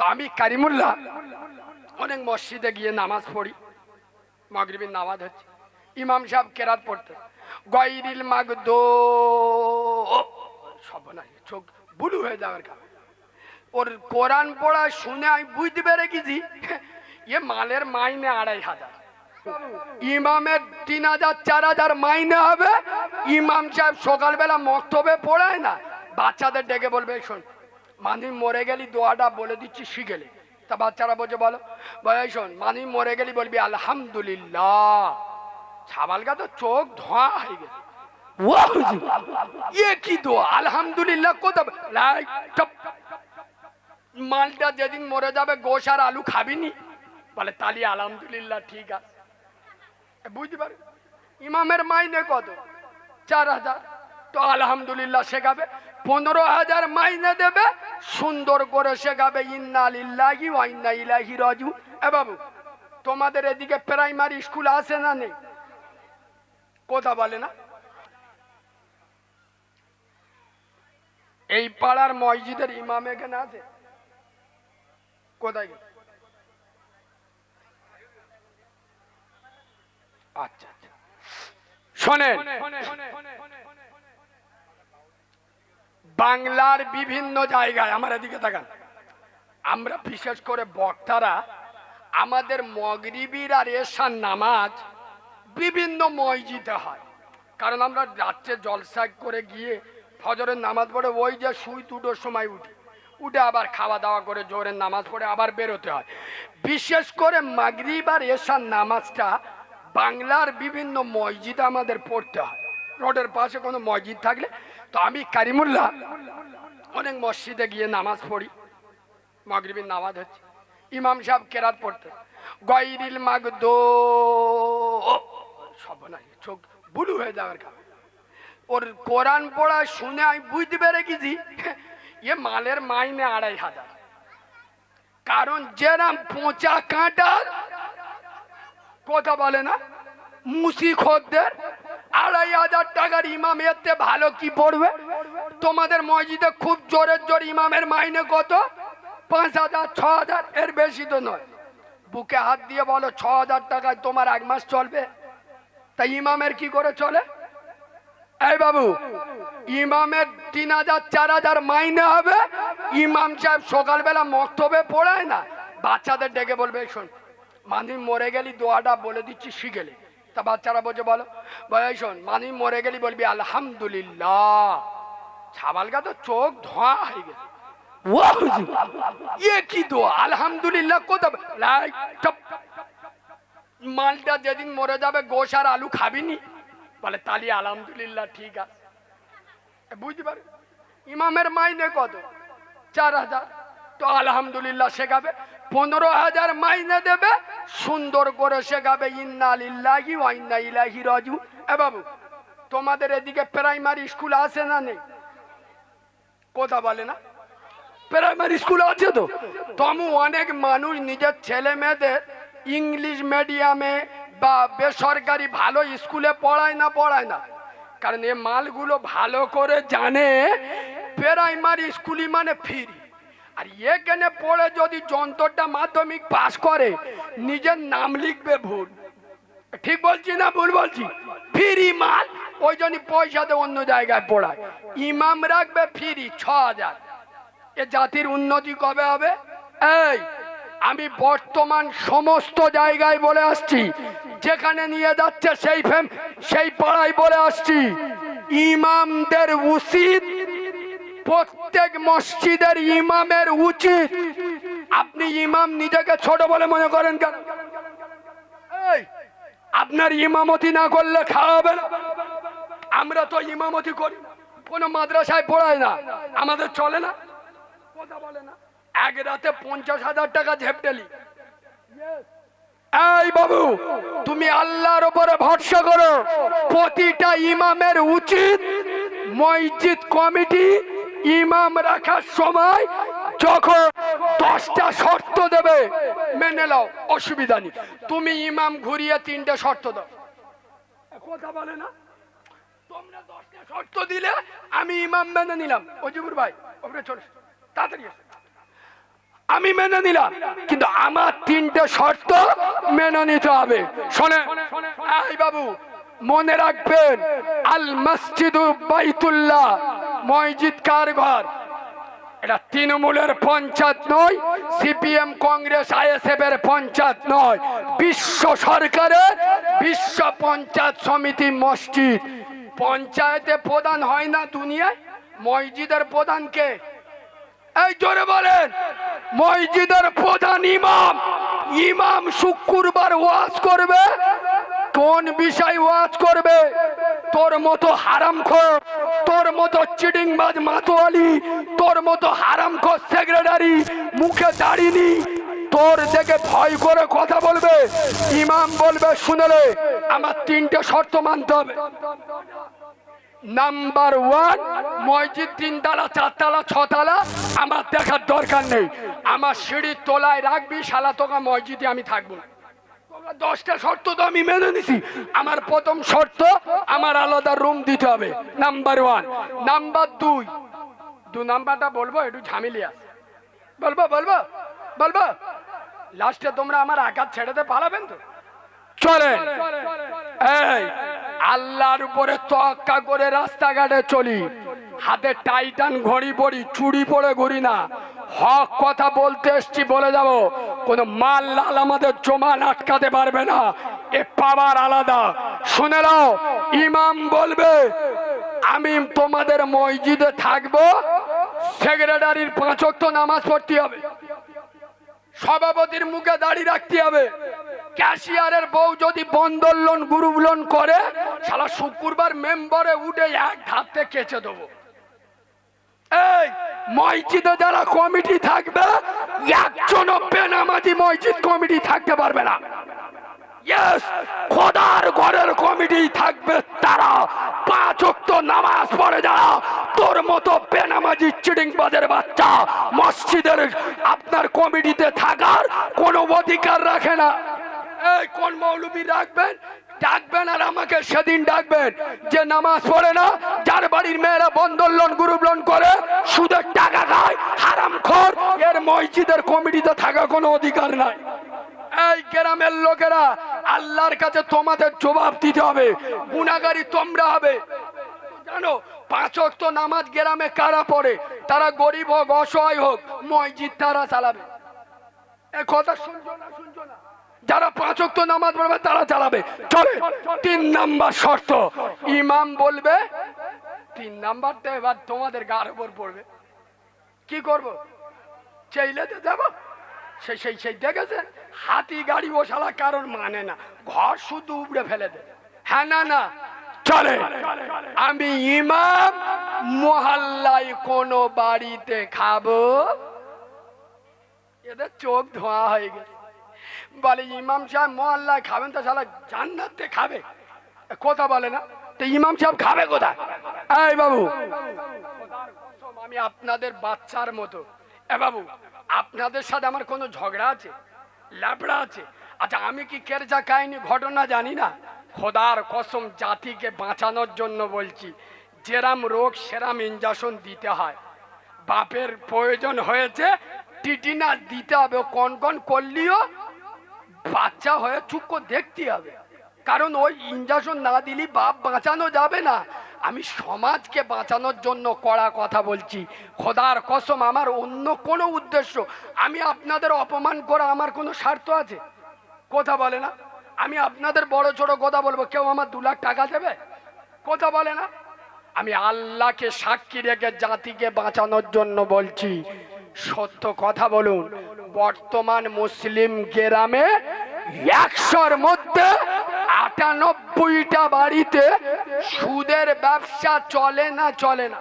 তো আমি কারিমুল্লাহ অনেক মসজিদে গিয়ে নামাজ পড়ি মাগরিবের নামাজ হচ্ছে। ইমাম সাহেব কেরাত পড়তে, গয়রিল মাগদো সব না চোখ বুলু হয়ে যাওয়ার কারণ। ওর কোরআন পড়া শুনে আমি বুঝতে পেরে গেছি এ মালের মাইনে আড়াই হাজার। ইমামের তিন হাজার, চার হাজার মাইনে হবে। ইমাম সাহেব সকালবেলা মক্তবে পড়ায় না, বাচ্চাদের ডেকে বলবে শোন মানি মরে গেলি দোয়াটা বলে দিচ্ছি শিখেলে তা বাচ্চারা বলছে বলো। বলে শোন মানি মরে গেলি বলবি আলহামদুলিল্লাহ। ছাবালকা তো চোখ ধোঁয়া হয়ে গেছে। ইয়ে কি দোয়া? আলহামদুলিল্লাহ কোথা। মালটা যেদিন মরে যাবে গোশ আর আলু খাবিনি বলে তালি আলহামদুলিল্লাহ ঠিক আছে। বুঝতে পারে ইমামের মাইনে কত? চার হাজার। তো আলহামদুলিল্লাহ শেখাবে পনেরো হাজার মাইনে দেবে, সুন্দর করে শেখাবে ইন্না লিল্লাহি ওয়া ইন্না ইলাইহি এ বাবু, তোমাদের এদিকে প্রাইমারি স্কুল আছে না নেই? কথা বলে না। এই পাড়ার মসজিদের ইমাম এখানে আছে? কোথায়? আচ্ছা আচ্ছা। শোনেন। বাংলার বিভিন্ন জায়গায়, আমার এদিকে তাকান। আমরা বিশেষ করে বক্তারা, আমাদের মগরিবির আর এশার নামাজ বিভিন্ন মসজিদে হয়। কারণ আমরা রাত্রে জলসা করে গিয়ে ফজরের নামাজ পড়ে ওই যে সুই দুটোর সময় উঠি। উঠে আবার খাওয়া দাওয়া করে জোরের নামাজ পড়ে আবার বেরোতে হয়। বিশেষ করে মাগরিব আর এশার নামাজটা বাংলার বিভিন্ন মসজিদে আমাদের পড়তে হয়। রোডের পাশে কোনো মসজিদ থাকলে তো আমি কারিমুল্লাহ। অনেক মসজিদে গিয়ে নামাজ পড়ি, মাগরিবের নামাজ হচ্ছে। ইমাম সাহেব কেরাত পড়তে, গয়রিল মাগদো, সব না চোখ বুলু হয়ে যাওয়ার কারণ। ওর কোরআন পড়া শুনে আমি বুঝতে পেরে গেছি এ মালের মাইনে আড়াই হাজার। কারণ যেরাম পচা কাঁটার কথা বলে না মুসি খদ্দের আড়াই হাজার টাকার ইমাম এতে ভালো কি পড়বে? তোমাদের মসজিদে খুব জোরের জোর ইমামের মাইনে কত? পাঁচ হাজার, ছ হাজার, এর বেশি তো নয়। বুকে হাত দিয়ে বলো, ছ হাজার টাকায় তোমার এক মাস চলবে? তা ইমামের কি করে চলে? এই বাবু, ইমামের তিন হাজার, চার হাজার মাইনে হবে। ইমাম সাহেব সকালবেলা মক্তবে পড়ায় না, বাচ্চাদের ডেকে বলবে শোন মানি মরে গেলি, দোয়াটা বলে দিচ্ছি শিখেলে তা বাচ্চারা বলছে বলো। বলে শোন মানি মরে গেলি বলবি আলহামদুলিল্লাহ। ছাবালকা তো চোখ ধোঁয়া হয়ে গেছে। ইয়ে কি দোয়া? আলহামদুলিল্লাহ কোথা মালটা যেদিন মরে যাবে গোশ আর আলু খাবিনি। বলে তালি আলহামদুলিল্লাহ ঠিক আছে। বুঝতে পারে? ইমামের মাইনে কত? চার হাজার। তো আলহামদুলিল্লাহ শেখাবে। পনেরো হাজার মাইনে দেবে সুন্দর করে শেখাবে, ইন্না লিল্লাহি ওয়া ইন্না ইলাইহি রাজিউন। এ বাবু, তোমাদের এদিকে প্রাইমারি স্কুল আছে না নেই? কথা বলে না? প্রাইমারি স্কুল আছে তো? তমু অনেক মানুষ নিজের ছেলে মেয়েদের ইংলিশ মিডিয়ামে বা বেসরকারি ভালো স্কুলে পড়ায় না পড়ায় না। কারণ এ মালগুলো ভালো করে জানে, প্রাইমারি স্কুলই মানে ফ্রি। আর এখানে পড়ে যদি যন্ত্রটা মাধ্যমিক পাস করে, নিজের নাম লিখবে ভুল। ঠিক বলছি না ভুল বলছি? ফ্রি মাল, ওই জন্য পয়সা দিয়ে অন্য জায়গায় পড়ায়। ইমাম রাখবে ফ্রি ছ হাজার এ জাতির উন্নতি কবে হবে? এই, আমি বর্তমান সমস্ত জায়গায় বলে আসছি। যেখানে নিয়ে যাচ্ছে সেই ফেম সেই পাড়ায় বলে আসছি। ইমামদের উচিত প্রত্যেক মসজিদের ইমামের উচিত। আপনি ইমাম নিজেকে ছোট বলে মনে করেন কেন? আপনার ইমামতি না করলে খাওয়াবে না। আমরা তো ইমামতি করি কোনো মাদ্রাসায় পড়ায় না। আমাদের চলে না। কথা বলে না। এক রাতে পঞ্চাশ হাজার টাকা ঝেপটেলি এই বাবু, তুমি আল্লাহর উপরে ভরসা করো। প্রতিটা ইমামের উচিত মসজিদ কমিটি ইমাম রাখার সময় যখন দশটা শর্ত দেবে, মেনে নাও, অসুবিধা নেই। তুমি ইমাম ঘুরিয়ে তিনটা শর্ত দাও। কথা বলে না? তোমরা দশটা শর্ত দিলে আমি ইমাম মেনে নিলাম। অজিবুর ভাই চলে তাড়াতাড়ি আমি মেনে নিলাম, কিন্তু আমার তিনটে শর্ত মেনে নিতে হবে। শোনে বাবু, মনে রাখবেন আল মসজিদ বাইতুল্লাহ। মসজিদ কার ঘর এটা তৃণমূলের পঞ্চায়েত নয়, সিপিএম, কংগ্রেস, আইএসএফ এর পঞ্চায়েত নয়। বিশ্ব সরকারের বিশ্ব পঞ্চায়েত সমিতি মসজিদ। পঞ্চায়েতে প্রধান হয় না দুনিয়ায়, মসজিদের প্রধান কে? এই জোরে বলেন, মসজিদের প্রধান ইমাম। ইমাম শুক্রবার ওয়াজ করবে। কোন বিষয় ওয়াজ করবে? তোর মতো হারামখোর তোর মতো চিডিংবাজ মাতোয়ালি, তোর মতো হারামখোর সেক্রেটারি মুখে দাঁড়িনি তোর দেখে ভয় করে কথা বলবে, ইমাম বলবে শুনলে আমার তিনটে শর্ত মানতে হবে। নাম্বার ওয়ান, মসজিদ তিনতলা, চারতলা, ছতলা, আমার দেখার দরকার নেই। আমার সিঁড়ির তলায় রাখবি, শালা, তোকা মসজিদে আমি থাকব। না। দশটা শর্ত তো আমি মেনে নিছি। আমার প্রথম শর্ত, আমার আলাদা রুম দিতে হবে। নাম্বার ওয়ান নাম্বার দুই। দু নাম্বারটা বলব, একটু ঝামেলিয়া। বলব বলব বলব। লাস্টে তোমরা আমার আঘাত ছেড়েতে পালাবেন তো? চলে এই, আল্লাহর উপরে তোয়াক্কা করে রাস্তাঘাটে চলি। হাতে টাইটান, ঘড়ি পড়ি চুড়ি পরে ঘুরি না। হক কথা বলতে এসছি, বলে যাব। কোনো মাল লাল আমাদের জমা আটকাতে পারবে না। এ পাওয়ার আলাদা। শুনে নাও, ইমাম বলবে, আমি তোমাদের মসজিদে থাকব, সেক্রেটারির পাঁচক্ত নামাজ পড়তে হবে। সভাপতির মুখে দাঁড়িয়ে রাখতে হবে। ক্যাশিয়ারের বউ যদি বন্দর লোন গ্রুপ লোন করে সারা শুক্রবার মেম্বারে উঠে এক ধাপতে কেচে দেবো। এই মসজিদে যারা কমিটি থাকবে একজনও বেনামাজি মসজিদ কমিটি থাকতে পারবে না। খোদার ঘরের কমিটি থাকবে তারা। পাঁচ নামাজ পড়ে যারা, তোর মতো বাচ্চা মসজিদের আপনার কমিটিতে থাকার কোনো অধিকার রাখে না। এই, কোন মৌলবী রাখবেন? ডাকবেন আর আমাকে সেদিন ডাকবেন যে নামাজ পড়ে না, যার বাড়ির মেয়েরা বন্ধন লোন, গ্রুপ লোন করে, সুদের টাকা খায়, হারাম খোর, এর মসজিদের কমিটিতে থাকা কোনো অধিকার নাই। এই গ্রামের লোকেরা আল্লাহর কাছে তোমাদের জবাব দিতে হবে গুণাগারি তোমরা হবে। জানো, পাঁচ ওয়াক্ত নামাজ গ্রামে কারা পড়ে? তারা গরিব হোক, অসহায় হোক, মসজিদ তারা চালাবে। এ কথা শুনছো না? যারা পাঁচ ওয়াক্ত নামাজ পড়বে, তারা চালাবে। চলে, তিন নাম্বার শর্ত। ইমাম বলবে, তিন নাম্বারটা এবার তোমাদের গার উপর পড়বে। কি করব? চাইলেতে যাব। সেই সেই সেই দেখেছে? হাতি গাড়ি বসালা কারণ মানে না। ঘর শুধু উপড়ে ফেলে দে হ্যাঁ না না? চলে। আমি ইমাম, মহল্লায় কোনো বাড়িতে খাব। এদের চোখ ধোয়া হয়ে গেছে। বলে, ইমাম সাহেব, মহল্লায় খাবেন তো, শালা জান্নাতে খাবে। কথা বলে না। তো ইমাম সাহেব খাবে কোথায়? এই বাবু। আমি আপনাদের বাচ্চার মতো। এ বাবু, আপনাদের সাথে আমার কোনো ঝগড়া আছে? ল্যাবড়া আছে? আচ্ছা আমি কি কেরজা কাহিনী ঘটনা জানি না? খোদার কসম, জাতিকে বাঁচানোর জন্য বলছি, যেরাম রোগ, সেরাম ইঞ্জেকশন দিতে হয়। বাপের প্রয়োজন হয়েছে, টিটিনা দিতে হবে কোন কোন করলিও বাচ্চা হয়ে চুপ করে দেখতে হবে। কারণ ওই ইঞ্জেকশন না দিলে বাপ বাঁচানো যাবে না। আমি সমাজকে বাঁচানোর জন্য কড়া কথা বলছি। খোদার কসম, আমার অন্য কোনো উদ্দেশ্য, আমি আপনাদের অপমান করা আমার কোনো স্বার্থ আছে? কথা বলে না। আমি আপনাদের বড় ছোট কথা বলব, কেউ আমার দু লাখ টাকা দেবে? কথা বলে না। আমি আল্লাহকে সাক্ষী রেখে জাতিকে বাঁচানোর জন্য বলছি। সত্য কথা বলুন। বর্তমান মুসলিম গ্রামে একশোর মধ্যে আটানব্বইটা বাড়িতে সুদের ব্যবসা চলে না চলে না।